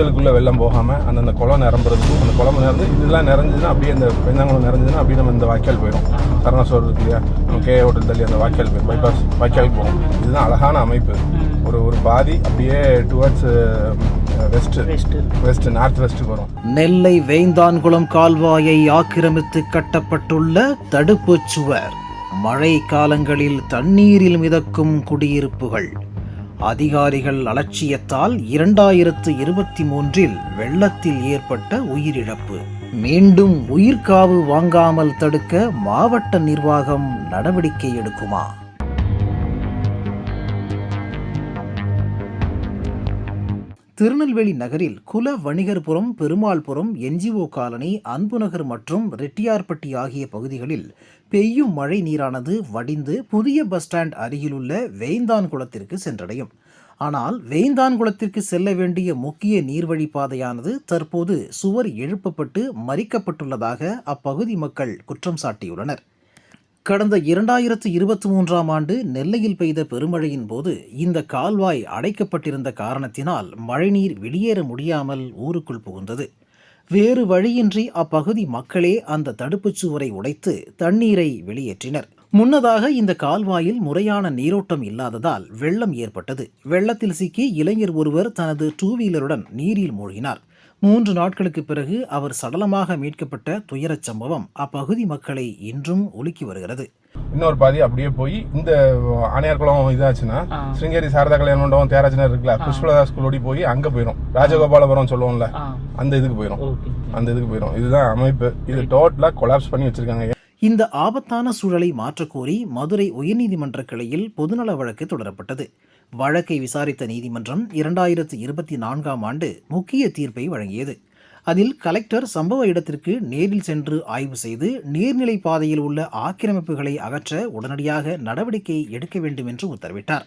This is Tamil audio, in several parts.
வீடுகளுக்குள்ள வெள்ளம் போகாம அந்தந்த குளம் நிரம்புறதுக்கும் அந்த குளம் நிறந்து இதெல்லாம் நிறைஞ்சதுன்னா அப்படியே அந்த வெந்தாங்குளம் நிறைஞ்சதுன்னா அப்படியே நம்ம இந்த வாய்க்கால் போயிடும் சரணசோர் இருக்கு இல்லையா? நம்ம கே ஹோட்டல் தள்ளி அந்த வாய்க்கால் போயிடும் பைபாஸ் வாய்க்கால் போகும். இதுதான் அழகான அமைப்பு. ஒரு ஒரு பாதி அப்படியே டுவர்ட்ஸ் நெல்லை வேந்தான்குளம் கால்வாயை ஆக்கிரமித்து கட்டப்பட்டுள்ள தடுப்புச் சுவர் மழை காலங்களில் தண்ணீரில் மிதக்கும் குடியிருப்புகள். அதிகாரிகள் அலட்சியத்தால் இரண்டாயிரத்து இருபத்தி மூன்றில் வெள்ளத்தில் ஏற்பட்ட உயிரிழப்பு. மீண்டும் உயிர்காவு வாங்காமல் தடுக்க மாவட்ட நிர்வாகம் நடவடிக்கை எடுக்குமா? திருநெல்வேலி நகரில் குல வணிகர்புரம் பெருமாள்புரம் என்ஜிஓ காலனி அன்புநகர் மற்றும் ரெட்டியார்பட்டி ஆகிய பகுதிகளில் பெய்யும் மழை நீரானது வடிந்து புதிய பஸ் ஸ்டாண்ட் அருகிலுள்ள வேய்ந்தான் குளத்திற்கு சென்றடையும். ஆனால் வேய்ந்தான் குளத்திற்கு செல்ல வேண்டிய முக்கிய நீர்வழி பாதையானது தற்போது சுவர் எழுப்பப்பட்டு மறிக்கப்பட்டுள்ளதாக அப்பகுதி மக்கள் குற்றம் சாட்டியுள்ளனர். கடந்த இரண்டாயிரத்து இருபத்தி மூன்றாம் ஆண்டு நெல்லையில் பெய்த பெருமழையின் போது இந்த கால்வாய் அடைக்கப்பட்டிருந்த காரணத்தினால் மழைநீர் வெளியேற முடியாமல் ஊருக்குள் புகுந்தது. வேறு வழியின்றி அப்பகுதி மக்களே அந்த தடுப்புச் சுவரை உடைத்து தண்ணீரை வெளியேற்றினர். முன்னதாக இந்த கால்வாயில் முறையான நீரோட்டம் இல்லாததால் வெள்ளம் ஏற்பட்டது. வெள்ளத்தில் சிக்கி இளைஞர் ஒருவர் தனது டூ வீலருடன் நீரில் மூழ்கினார். மூன்று நாட்களுக்கு பிறகு அவர் சடலமாக மீட்கப்பட்ட துயரச் சம்பவம் அப்பகுதி மக்களை இன்றும் உலுக்கி வருகிறது. இன்னொரு பாதி அப்படியே போய் இந்த ஆணையார் குளம் இதாச்சுன்னா சிருங்கேரி சாரதா கல்யாண மண்டபம் தேராஜனர் இருக்குல்ல புஷ்பலதா ஸ்கூல் ஓடி போய் அங்க போயிடும் ராஜகோபாலபுரம் சொல்லுவோம்ல அந்த இதுக்கு போயிடும் அந்த இதுக்கு போயிடும் இதுதான் அமைப்பு. இது டோட்டலா கொலாப்ஸ் பண்ணி வச்சிருக்காங்க. இந்த ஆபத்தான சூழலை மாற்றக்கோரி மதுரை உயர்நீதிமன்ற கிளையில் பொதுநல வழக்கு தொடரப்பட்டது. வழக்கை விசாரித்த நீதிமன்றம் இரண்டாயிரத்து இருபத்தி நான்காம் ஆண்டு முக்கிய தீர்ப்பை வழங்கியது. அதில் கலெக்டர் சம்பவ இடத்திற்கு நேரில் சென்று ஆய்வு செய்து நீர்நிலை பாதையில் உள்ள ஆக்கிரமிப்புகளை அகற்ற உடனடியாக நடவடிக்கை எடுக்க வேண்டும் என்று உத்தரவிட்டார்.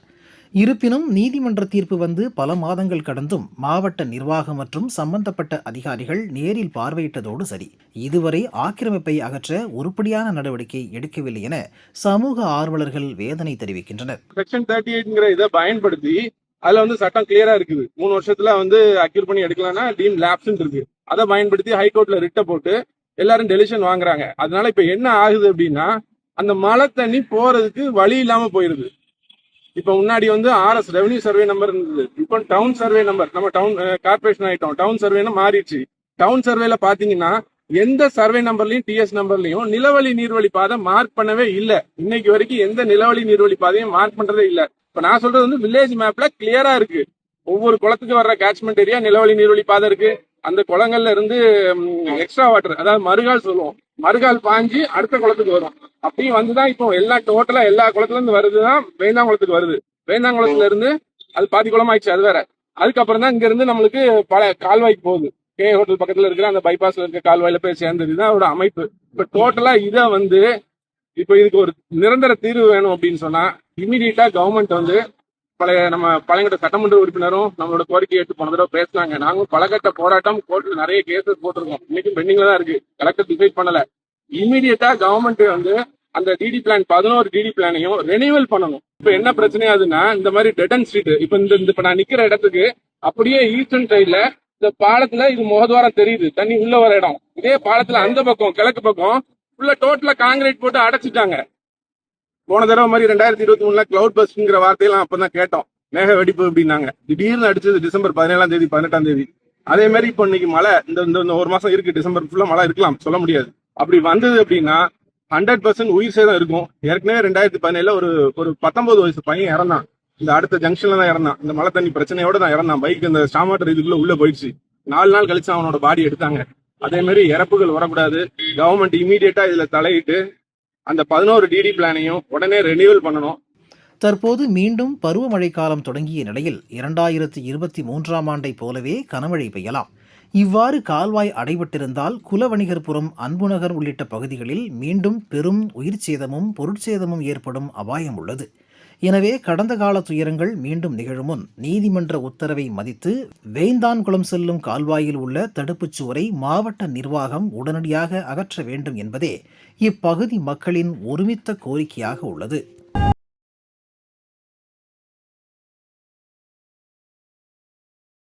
இருப்பினும் நீதிமன்ற தீர்ப்பு வந்து பல மாதங்கள் கடந்தும் மாவட்ட நிர்வாகம் மற்றும் சம்பந்தப்பட்ட அதிகாரிகள் நேரில் பார்வையிட்டதோடு சரி. இதுவரை ஆக்கிரமிப்பை அகற்ற உருப்படியான நடவடிக்கை எடுக்கவில்லை என சமூக ஆர்வலர்கள் வேதனை தெரிவிக்கின்றனர். செக்ஷன் தேர்ட்டி எயிட்ங்கிற இதை பயன்படுத்தி அதுல வந்து சட்டம் கிளியரா இருக்குது. மூணு வருஷத்துல வந்து அக்யூர் பண்ணி எடுக்கலாம்னா டீம் லேப்ஸ் இருக்கு. அதை பயன்படுத்தி ஹைகோர்ட்ல ரிட்ட போட்டு எல்லாரும் டெலிஷன் வாங்குறாங்க. அதனால இப்ப என்ன ஆகுது அப்படின்னா அந்த மழை தண்ணி போறதுக்கு வழி இல்லாம போயிருது. இப்ப முன்னாடி வந்து ஆர்எஸ் ரெவன்யூ சர்வே நம்பர் இருந்தது. இப்போ டவுன் சர்வே நம்பர் நம்ம டவுன் கார்பரேஷன் ஆயிட்டோம். டவுன் சர்வேன்னு மாறிடுச்சு. டவுன் சர்வேல பாத்தீங்கன்னா எந்த சர்வே நம்பர்லயும் டிஎஸ் நம்பர்லயும் நிலவழி நீர்வழி பாதை மார்க் பண்ணவே இல்லை. இன்னைக்கு வரைக்கும் எந்த நிலவழி நீர்வழி பாதையும் மார்க் பண்றதே இல்ல. இப்ப நான் சொல்றது வந்து வில்லேஜ் மேப்ல கிளியரா இருக்கு. ஒவ்வொரு குளத்துக்கு வர்ற கேட்ச்மெண்ட் ஏரியா நிலவழி நீர்வழி பாதை இருக்கு. அந்த குளங்கள்ல இருந்து எக்ஸ்ட்ரா வாட்டர் அதாவது மறுகால் சொல்லுவோம். மறுகால் பாஞ்சு அடுத்த குளத்துக்கு வரும். அப்படியும் வந்துதான் இப்போ எல்லா டோட்டலா எல்லா குளத்துல இருந்து வருதுதான் வேந்தாங்குளத்துக்கு வருது. வேந்தாங்குளத்துல இருந்து அது பாதி குளம் ஆயிடுச்சு அது வேற. அதுக்கப்புறம் தான் இங்க இருந்து நம்மளுக்கு பல கால்வாய்க்கு போகுது. கே ஹோட்டல் பக்கத்துல இருக்கிற அந்த பைபாஸ்ல இருக்க கால்வாயில போய் சேர்ந்தது. இதுதான் அமைப்பு. இப்ப டோட்டலா இதை வந்து இப்ப இதுக்கு ஒரு நிரந்தர தீர்வு வேணும் அப்படின்னு சொன்னா இமீடியட்டா கவர்மெண்ட் வந்து பழைய நம்ம பழங்கட்ட சட்டமன்ற உறுப்பினரும் நம்மளோட கோரிக்கை எடுத்து போன தடவை பேசினாங்க. நாங்களும் பலகட்ட போராட்டம் கோர்ட்ல நிறைய கேசஸ் போட்டிருக்கோம். இன்னைக்கும் பெண்டிங்ல தான் இருக்கு. கலெக்டர் டிசைட் பண்ணல. இமீடியட்டா கவர்மெண்ட் வந்து அந்த டிடி பிளான் பதினோரு டிடி பிளானையும் ரெனியூவல் பண்ணணும். இப்ப என்ன பிரச்சனை ஆகுதுன்னா இந்த மாதிரி டெட்டன் ஸ்ட்ரீட் இப்ப இந்த இந்த இப்ப நான் நிக்கிற இடத்துக்கு அப்படியே ஈஸ்டர்ன் சைட்ல இந்த பாலத்துல இது முகத்வாரம் தெரியுது. தண்ணி உள்ள வர இடம். இதே பாலத்துல அந்த பக்கம் கிழக்கு பக்கம் ஃபுல்லா டோட்டலா காங்கிரீட் போட்டு அடைச்சிட்டாங்க. போன தடவை மாதிரி ரெண்டாயிரத்தி இருபத்தி மூணுல கிளவுட் பஸ்ட்ங்கிற வார்த்தையெல்லாம் அப்பதான் கேட்டோம். மேக வெடிப்பு அப்படின்னாங்க. திடீர்னு அடிச்சது டிசம்பர் பதினேழாம் தேதி பதினெட்டாம் தேதி. அதே மாதிரி இப்போ இன்னைக்கு மழை இந்த இந்த ஒரு மாசம் இருக்கு. டிசம்பர் ஃபுல்லா மழை இருக்கலாம் சொல்ல முடியாது. அப்படி வந்தது அப்படின்னா ஹண்ட்ரட் பர்சன்ட் உயிர் சேதம் இருக்கும். ஏற்கனவே ரெண்டாயிரத்தி பதினேழுல ஒரு ஒரு பத்தொன்பது வயசு பையன் இறந்தான். இந்த அடுத்த ஜங்ஷன்ல தான் இறந்தான். இந்த மழை தண்ணி பிரச்சனையோட தான் இறந்தான். பைக் இந்த ஸ்டாமாட்டர் இதுக்குள்ள உள்ள போயிடுச்சு. நாலு நாள் கழிச்சு அவனோட பாடி எடுத்தாங்க. அதே மாதிரி இறப்புகள் வரக்கூடாது. கவர்மெண்ட் இமீடியட்டா இதுல தலையிட்டு அந்த பதினோரு டிடி பிளானையும் உடனே ரெனியூவல் பண்ணணும். தற்போது மீண்டும் பருவமழை காலம் தொடங்கிய நிலையில் இரண்டாயிரத்து இருபத்தி மூன்றாம் ஆண்டைப் போலவே கனமழை பெய்யலாம். இவ்வாறு கால்வாய் அடைபட்டிருந்தால் குலவணிகர்புரம் அன்புநகர் உள்ளிட்ட பகுதிகளில் மீண்டும் பெரும் உயிர் சேதமும் பொருட்சேதமும் ஏற்படும் அபாயம் உள்ளது. எனவே கடந்த கால துயரங்கள் மீண்டும் நிகழும் முன் நீதிமன்ற உத்தரவை மதித்து வேந்தான்குளம் செல்லும் கால்வாயில் உள்ள தடுப்புச் சுவரை மாவட்ட நிர்வாகம் உடனடியாக அகற்ற வேண்டும் என்பதே இப்பகுதி மக்களின் ஒருமித்த கோரிக்கையாக உள்ளது.